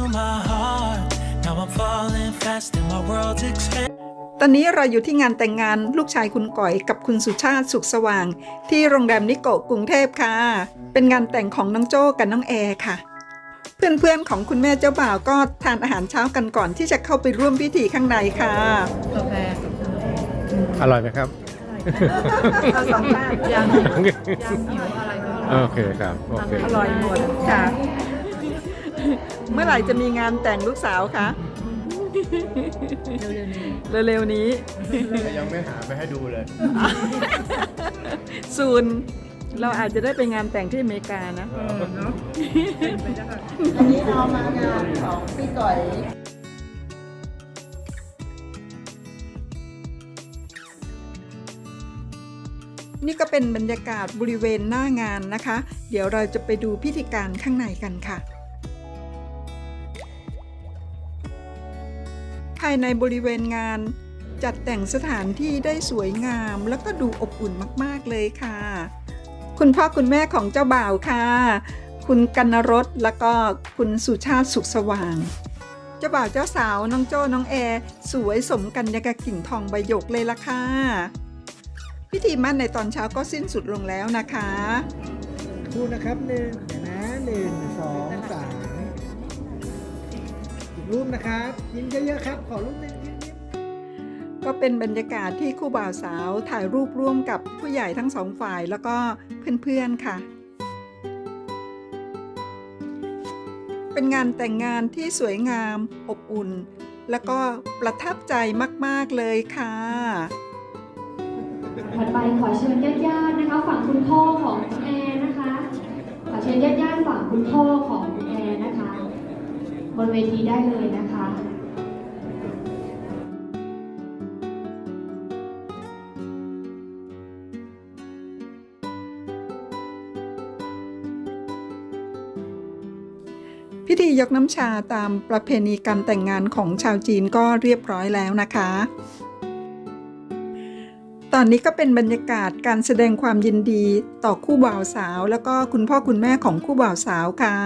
into my heart. Now I'm falling fast and my world's expanding. ตอนนี้เราอยู่ที่งานแต่งงานลูกชายคุณก๋อยกับคุณสุชาติสุขสว่าง ที่โรงแรมนิโกะกรุงเทพค่ะ เป็นงานแต่งของน้องโจ้กับน้องแอร์ค่ะ เพื่อนๆของคุณแม่เจ้าบ่าวก็ทานอาหารเช้ากันก่อนที่จะเข้าไปร่วมพิธีข้างในค่ะกาแฟอร่อยไหมครับเอาสองท่านยังยังหิวอะไรก็อร่อยโอเคครับ โอเค อร่อยหมดค่ะ เมื่อไหร่จะมีงานแต่งลูกสาวคะเร็วๆนี้เร็วๆนี้ยังไม่หาไปให้ดูเลยซูน เราอาจจะได้ไปงานแต่งที่อเมริกานะเออเนาะอันนี้เอามางานของพี่ก๋อยนี่ก็เป็นบรรยากาศบริเวณหน้างานนะคะ เดี๋ยวเราจะไปดูพิธีการข้างในกันค่ะ ภายในบริเวณงาน จัดแต่งสถานที่ได้สวยงาม แล้วก็ดูอบอุ่นมากๆเลยค่ะ คุณพ่อคุณแม่ของเจ้าบ่าวค่ะ คุณกันนรสแล้วก็คุณสุชาติสุขสว่างเจ้าบ่าวเจ้าสาวน้องโจ้น้องแอร์สวยสมกันยากบกิ่งทองใบหยกเลยล่ะค่ะพิธีมั่นในตอนเช้าก็สิ้นสุดลงแล้วนะคะคู่นะครับหนึ่งเดี๋ยวนะหนึ่งสองสาม รูปนะครับ ยิ้มเยอะๆครับ ขอรูปหนึ่งยิ้มยิ้มก็เป็นบรรยากาศที่คู่บ่าวสาวถ่ายรูปร่วมกับผู้ใหญ่ทั้งสองฝ่ายแล้วก็เพื่อนๆค่ะ เป็นงานแต่งงานที่สวยงาม อบอุ่น แล้วก็ประทับใจมากๆเลยค่ะถัดไปขอเชิญญาติๆนะคะ ฝั่งคุณพ่อของคุณแอร์นะคะ ขอเชิญญาติๆฝั่งคุณพ่อของ นเวทีได้เลยนะคะพิธียกน้ำชาตามประเพณีการแต่งงานของชาวจีนก็เรียบร้อยแล้วนะคะ ตอนนี้ก็เป็นบรรยากาศการแสดงความยินดีต่อคู่บ่าวสาว แล้วก็คุณพ่อคุณแม่ของคู่บ่าวสาวค่ะ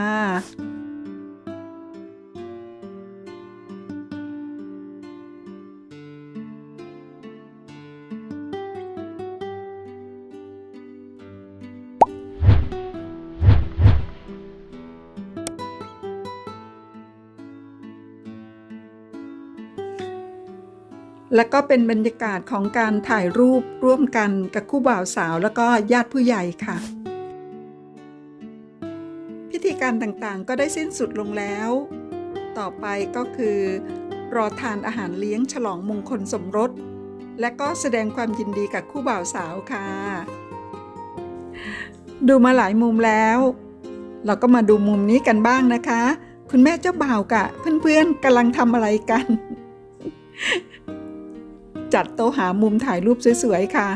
และก็เป็นบรรยากาศของการถ่ายรูปร่วมกันกับคู่บ่าวสาว แล้วก็ญาติผู้ใหญ่ค่ะ พิธีการต่างๆก็ได้สิ้นสุดลงแล้ว ต่อไปก็คือ รอทานอาหารเลี้ยงฉลองมงคลสมรส และก็แสดงความยินดีกับคู่บ่าวสาวค่ะ ดูมาหลายมุมแล้ว เราก็มาดูมุมนี้กันบ้างนะคะ คุณแม่เจ้าบ่าวกับเพื่อนๆกำลังทำอะไรกัน จัดโต๊ะหามุมถ่ายรูปสวยๆค่ะ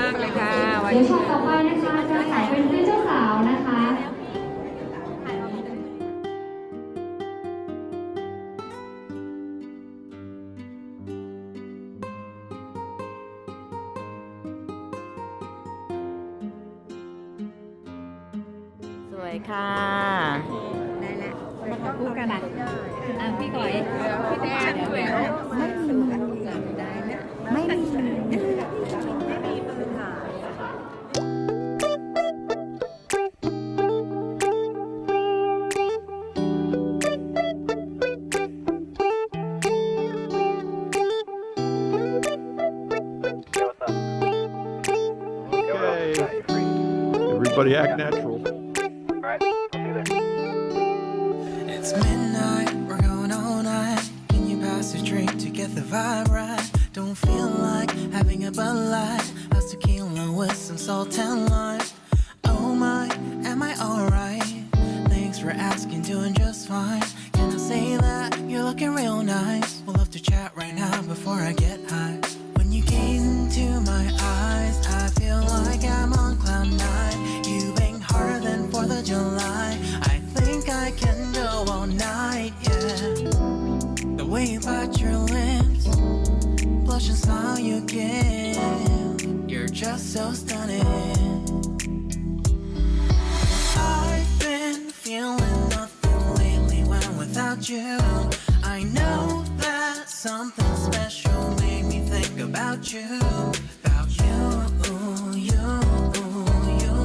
มมากเลยค่ะวันเดี๋ยวนี้ช็อตต่อไปนะคะจะถ่ายเป็นเพื่อนเจ้าสาวนะคะ สวยค่ะ คู่กันอะพี่ก๋อยพี่แดงไม่มีไม่มี everybody. Act natural. It's midnight. We're going all night. Can you pass a drink to get the vibe right? Don't feel like having a Bud Light. Tequila with some salt and lime. Oh my, am I alright? Thanks for asking. Doing just fine. again. You're just so stunning. I've been feeling nothing lately when without you. I know that something special made me think about you.